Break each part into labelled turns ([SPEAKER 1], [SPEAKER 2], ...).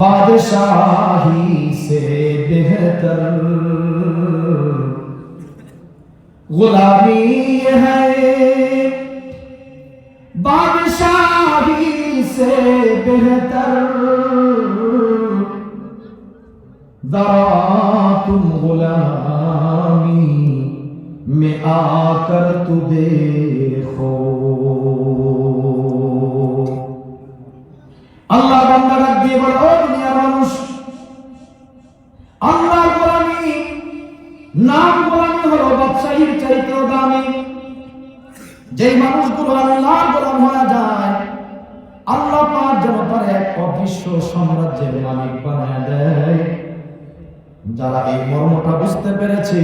[SPEAKER 1] بادشاہی سے بہتر۔ غلامی ہے، بادشاہی سے بہتر۔ ذرا تم غلامی میں آ کر تو دیکھو۔ নাম গোলামি হলো বাদশাহীর চাইতেও দামি। মানুষগুলো আল্লাহর গোলাম যায়, আল্লাহ এক অদৃশ্য সাম্রাজ্যের যারা এই মর্মটা বুঝতে পেরেছে,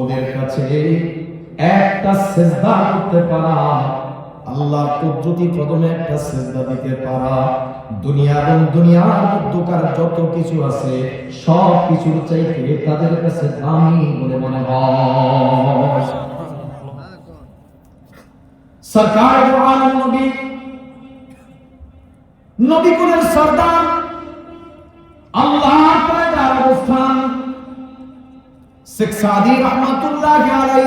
[SPEAKER 1] ওদের কাছে একটা সেজদা করতে পারা আল্লাহ কুদরতি কদমে একটা সেজদা দিতে পারা। দুনিয়া এবং দুনিয়ার মধ্যকার যত কিছু আছে, সব কিছুর চাইতে তাদের কাছে দামি বলে মনে হয়। সরকার নবী নবী কুলের সর্দার আল্লাহ পয়দার অবস্থান। শেখ সাদি রহমাতুল্লাহ আলাই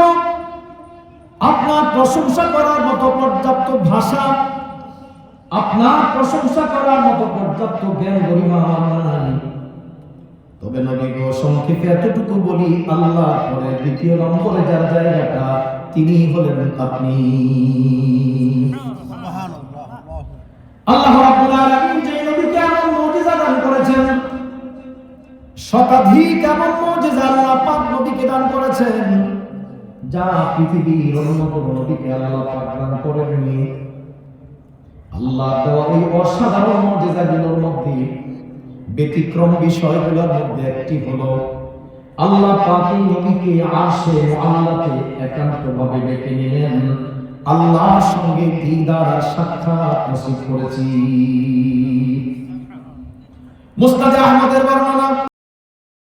[SPEAKER 1] আপনার প্রশংসা করার মতো পর্যাপ্ত ভাষা, আপনার প্রশংসা করার মতো পর্যাপ্ত জ্ঞান গরিমা আমার নাই। তবে নবী গো, সংক্ষেপে এতটুকু বলি আল্লাহ পরে দ্বিতীয় নম্বরে যার জায়গাটা তিনি হলেন আপনি। আল্লাহ রাব্বুল যে নবীকে এমন মুজিজা দান করেছেন, শতাধিক এমন মুজিজা আল্লাহ নবীকে দান করেছেন যা পৃথিবীর অন্য নবীকে আল্লাহ পাক দান করেননি আল্লাহ ওই অসাধারণ মুজিজাগুলোর মধ্যে ব্যতিক্রম বিষয়গুলোর মধ্যে একটি হলো, আল্লাহ পাকি নবীকে আসে আল্লাহকে একান্তভাবে ডেকে নিলেন। আল্লাহর সঙ্গে দিদার সাক্ষাৎ নসিব করেছি। মুস্তাদে আহমদের বর্ণনা